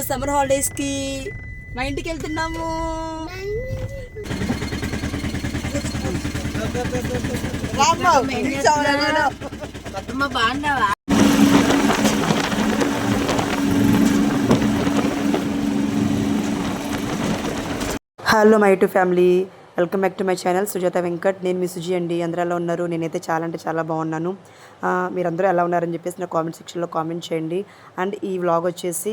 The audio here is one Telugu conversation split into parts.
సమ్మర్ హాలిడేస్కి. మా ఇంటికి వెళ్తున్నాము. బాగున్నావా? Hello my to family welcome back to my channel. Sujatha Venkat. నేను మీ సుజీ అండి. అందరూ ఎలా ఉన్నారు. నేనైతే చాలా అంటే చాలా బాగున్నాను. మీరందరూ ఎలా ఉన్నారని చెప్పేసి నా కామెంట్ సెక్షన్లో కామెంట్ చేయండి. అండ్ ఈ వ్లాగ్ వచ్చేసి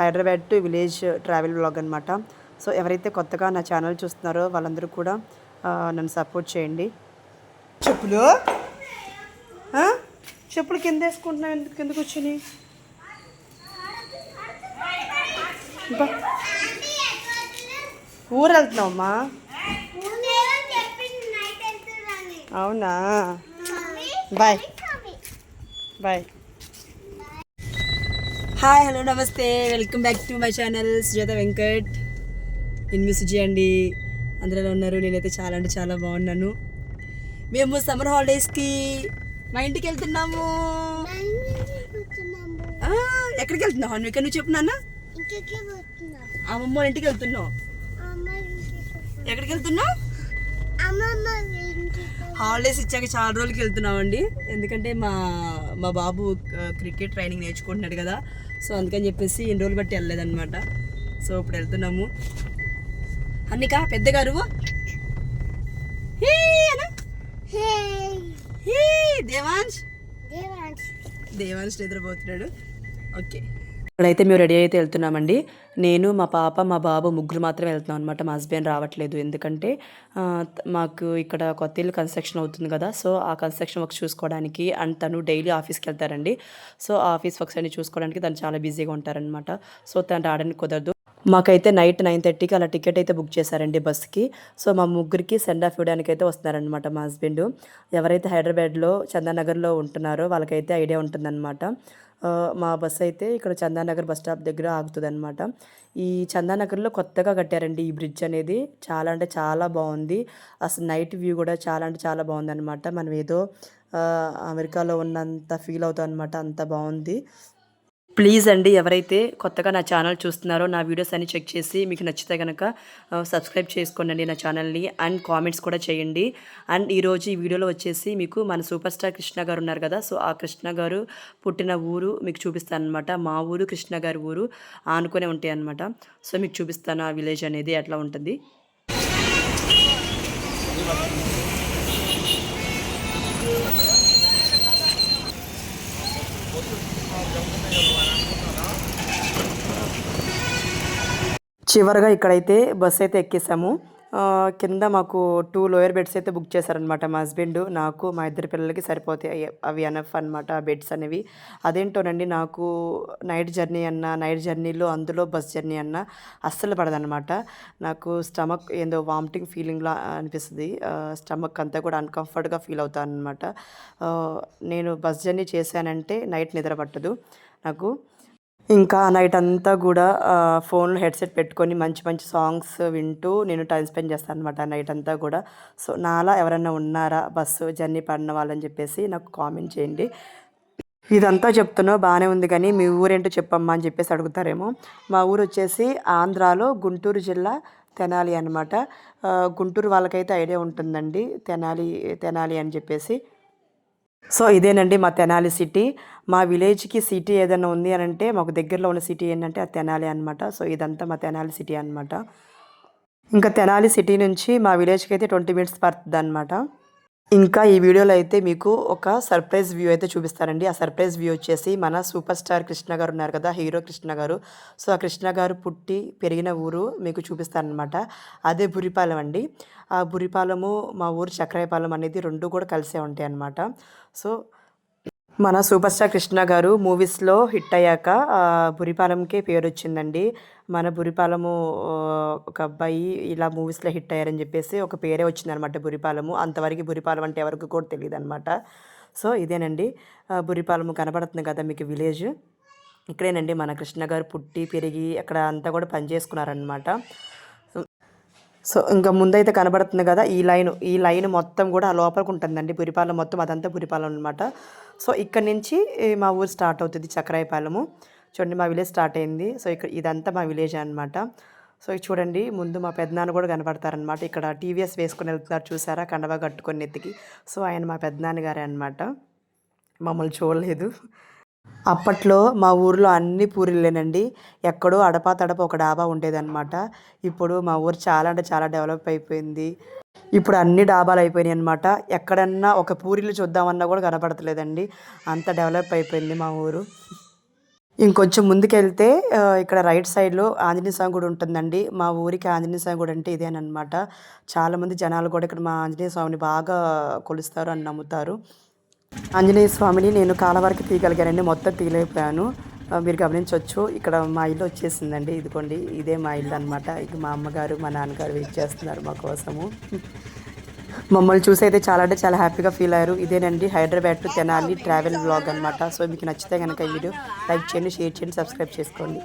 Hyderabad to village travel vlog అనమాట సో ఎవరైతే కొత్తగా నా ఛానల్ చూస్తున్నారో వాళ్ళందరూ కూడా నన్ను సపోర్ట్ చేయండి. చెప్పులు? చెప్పులు కింద వేసుకుంటున్నావు. ఎందుకు? కిందకు వచ్చినాయి? ఊరు వెళ్తున్నావమ్మా అవునా? బాయ్. బాయ్. హాయ్ హలో నమస్తే. Welcome back to my channel Sujatha Venkat. నేను మీ సుజీ అండి. అందరూ ఎలా ఉన్నారు. నేనైతే చాలా అంటే చాలా బాగున్నాను. మేము సమ్మర్ హాలిడేస్కి మా ఇంటికి వెళ్తున్నాము. ఆ, ఎక్కడికి వెళ్తున్నావు? హన్విక నువ్వు చెప్పు నాన్న. అమ్మమ్మ ఇంటికి వెళ్తున్నావు. ఎక్కడికి వెళ్తున్నావు హాలిడేస్ ఇచ్చాక చాలా రోజులకి వెళ్తున్నాం అండి ఎందుకంటే మా మా బాబు క్రికెట్ ట్రైనింగ్ నేర్చుకుంటున్నాడు కదా. సో అందుకని చెప్పేసి ఎన్ని రోజులు బట్టి వెళ్ళలేదన్నమాట. సో ఇప్పుడు వెళ్తున్నాము. అన్నిక పెద్దగారు దేవాంశ్. దేవాంశ్ నిద్రపోతున్నాడు. ఓకే. ఇక్కడైతే మేము రెడీ అయితే వెళ్తున్నామండి. నేను మా పాప మా బాబు ముగ్గురు మాత్రమే వెళ్తున్నాం అనమాట మా హస్బెండ్ రావట్లేదు. ఎందుకంటే మాకు ఇక్కడ కొత్త ఇల్లు కన్స్ట్రక్షన్ అవుతుంది కదా. సో ఆ కన్స్ట్రక్షన్ వర్క్ చూసుకోవడానికి అండ్ తను డైలీ ఆఫీస్కి వెళ్తారండి. సో ఆఫీస్ వర్క్స్ అన్ని చూసుకోవడానికి తను చాలా బిజీగా ఉంటారనమాట సో తను రావడానికి కుదరదు. మాకైతే నైట్ నైన్ థర్టీకి అలా టికెట్ అయితే బుక్ చేశారండి బస్కి. సో మా ముగ్గురికి సెండ్ ఆఫ్ ఇవ్వడానికి అయితే వస్తున్నారనమాట మా హస్బెండ్. ఎవరైతే హైదరాబాద్లో చందానగర్లో ఉంటున్నారో వాళ్ళకైతే ఐడియా ఉంటుందన్నమాట. మా బస్ అయితే ఇక్కడ చందానగర్ బస్ స్టాప్ దగ్గర ఆగుతుంది అనమాట ఈ చందానగర్లో కొత్తగా కట్టారండి ఈ బ్రిడ్జ్ అనేది. చాలా అంటే చాలా బాగుంది. అసలు నైట్ వ్యూ కూడా చాలా అంటే చాలా బాగుంది అనమాట మనం ఏదో అమెరికాలో ఉన్నంత ఫీల్ అవుతాం అనమాట అంత బాగుంది. ప్లీజ్ అండి ఎవరైతే కొత్తగా నా ఛానల్ చూస్తున్నారో నా వీడియోస్ అన్ని చెక్ చేసి మీకు నచ్చితే కనుక సబ్స్క్రైబ్ చేసుకోండి నా ఛానల్ని అండ్ కామెంట్స్ కూడా చేయండి. అండ్ ఈరోజు ఈ వీడియోలో వచ్చేసి మీకు మన సూపర్ స్టార్ కృష్ణ గారు ఉన్నారు కదా సో ఆ కృష్ణ గారు పుట్టిన ఊరు మీకు చూపిస్తాను అనమాట మా ఊరు కృష్ణ గారి ఊరు ఆనుకునే ఉంటాయి అనమాట సో మీకు చూపిస్తాను ఆ విలేజ్ అనేది ఎట్లా ఉంటుంది. చివరిగా ఇక్కడైతే బస్ అయితే ఎక్కేసాము. కింద మాకు టూ లోయర్ బెడ్స్ అయితే బుక్ చేశారనమాట మా హస్బెండ్ నాకు మా ఇద్దరు పిల్లలకి సరిపోతాయి. అవి అనఫ్ అనమాట బెడ్స్ అనేవి. అదేంటోనండి నాకు నైట్ జర్నీ అన్న నైట్ జర్నీలో అందులో బస్ జర్నీ అన్న అస్సలు పడదనమాట నాకు స్టమక్ ఏందో వామిటింగ్ ఫీలింగ్లా అనిపిస్తుంది. స్టమక్ అంతా కూడా అన్కంఫర్ట్గా ఫీల్ అవుతాను అనమాట నేను బస్ జర్నీ చేశానంటే నైట్ నిద్ర పట్టదు నాకు. ఇంకా నైట్ అంతా కూడా ఫోన్లో హెడ్సెట్ పెట్టుకొని మంచి మంచి సాంగ్స్ వింటూ నేను టైం స్పెండ్ చేస్తాను అనమాట నైట్ అంతా కూడా. సో నాలా ఎవరైనా ఉన్నారా? బస్సు జర్నీ పడిన వాళ్ళని చెప్పేసి నాకు కామెంట్ చేయండి. ఇదంతా చెప్తున్నావు బాగానే ఉంది కానీ మీ ఊరేంటో చెప్పమ్మా అని చెప్పేసి అడుగుతారేమో. మా ఊరు వచ్చేసి ఆంధ్రాలో గుంటూరు జిల్లా తెనాలి అనమాట గుంటూరు వాళ్ళకైతే ఐడియా ఉంటుందండి. తెనాలి తెనాలి అని చెప్పేసి సో ఇదేనండి మా తెనాలి సిటీ. మా విలేజ్కి సిటీ ఏదైనా ఉంది అని అంటే మాకు దగ్గరలో ఉన్న సిటీ ఏంటంటే అది తెనాలి అనమాట సో ఇదంతా మా తెనాలి సిటీ అనమాట ఇంకా తెనాలి సిటీ నుంచి మా విలేజ్కి అయితే ట్వంటీ మినిట్స్ పడుతుంది అనమాట ఇంకా ఈ వీడియోలో అయితే మీకు ఒక సర్ప్రైజ్ వ్యూ అయితే చూపిస్తారండి ఆ సర్ప్రైజ్ వ్యూ వచ్చేసి మన సూపర్ స్టార్ కృష్ణ గారు ఉన్నారు కదా హీరో కృష్ణ గారు. సో ఆ కృష్ణ గారు పుట్టి పెరిగిన ఊరు మీకు చూపిస్తారనమాట అదే బురిపాలెం అండి. ఆ బురిపాలెము మా ఊరు చక్రాయపాలెం అనేది రెండు కూడా కలిసే ఉంటాయి అన్నమాట సో మన సూపర్ స్టార్ కృష్ణ గారు మూవీస్లో హిట్ అయ్యాక బురిపాలెంకే పేరు వచ్చిందండి మన బురిపాలెము ఒక అబ్బాయి ఇలా మూవీస్లో హిట్ అయ్యారని చెప్పేసి ఒక పేరే వచ్చిందనమాట బురిపాలము. అంతవరకు బురిపాలెం అంటే ఎవరికి కూడా తెలియదు అనమాట సో ఇదేనండి. బురిపాలము కనబడుతుంది కదా మీకు విలేజ్. ఇక్కడేనండి మన కృష్ణ గారు పుట్టి పెరిగి అక్కడ అంతా కూడా పనిచేసుకున్నారనమాట. సో ఇంకా ముందైతే కనబడుతుంది కదా ఈ లైన్ ఈ లైన్ మొత్తం కూడా లోపలికి ఉంటుందండి. పురిపాలెం మొత్తం అదంతా పురిపాలెం అనమాట సో ఇక్కడ నుంచి మా ఊరు స్టార్ట్ అవుతుంది చక్రాయపాలెము. చూడండి మా విలేజ్ స్టార్ట్ అయింది. సో ఇక్కడ ఇదంతా మా విలేజ్ అనమాట సో చూడండి ముందు మా పెద్దనాన్న కూడా కనపడతారనమాట ఇక్కడ టీవీఎస్ వేసుకొని వెళ్తున్నారు చూసారా కండవా కట్టుకొని ఎత్తికి సో ఆయన మా పెద్దనాన్న గారే అనమాట మమ్మల్ని చూడలేదు. అప్పట్లో మా ఊర్లో అన్ని పూరీలేనండి. ఎక్కడో అడపా తడప ఒక డాబా ఉండేదన్నమాట. ఇప్పుడు మా ఊరు చాలా అంటే చాలా డెవలప్ అయిపోయింది. ఇప్పుడు అన్ని డాబాలు అయిపోయినాయి అనమాట ఎక్కడన్నా ఒక పూరీలు చూద్దామన్నా కూడా కనపడతలేదండి. అంత డెవలప్ అయిపోయింది మా ఊరు. ఇంకొంచెం ముందుకెళ్తే ఇక్కడ రైట్ సైడ్లో ఆంజనేయ స్వామి గుడి ఉంటుందండి. మా ఊరికి ఆంజనేయ స్వామి గుడి అంటే ఇదేనమాట చాలామంది జనాలు కూడా ఇక్కడ మా ఆంజనేయ స్వామిని బాగా కొలుస్తారు అని నమ్ముతారు. ఆంజనేయ స్వామిని నేను కాలవరకు తీయగలిగానండి. మొత్తం తీయలేకపోయాను. మీరు గమనించవచ్చు ఇక్కడ మా ఇల్లు వచ్చేసిందండి. ఇదిగోండి ఇదే మా ఇల్లు అనమాట ఇక మా అమ్మగారు మా నాన్నగారు వెయిట్ చేస్తున్నారు మా కోసము. మమ్మల్ని చూసి అయితే చాలా అంటే చాలా హ్యాపీగా ఫీల్ అయ్యారు. ఇదేనండి Hyderabad to Tenali travel blog అనమాట సో మీకు నచ్చితే కనుక ఈ వీడియో లైక్ చేయండి షేర్ చేయండి సబ్స్క్రైబ్ చేసుకోండి.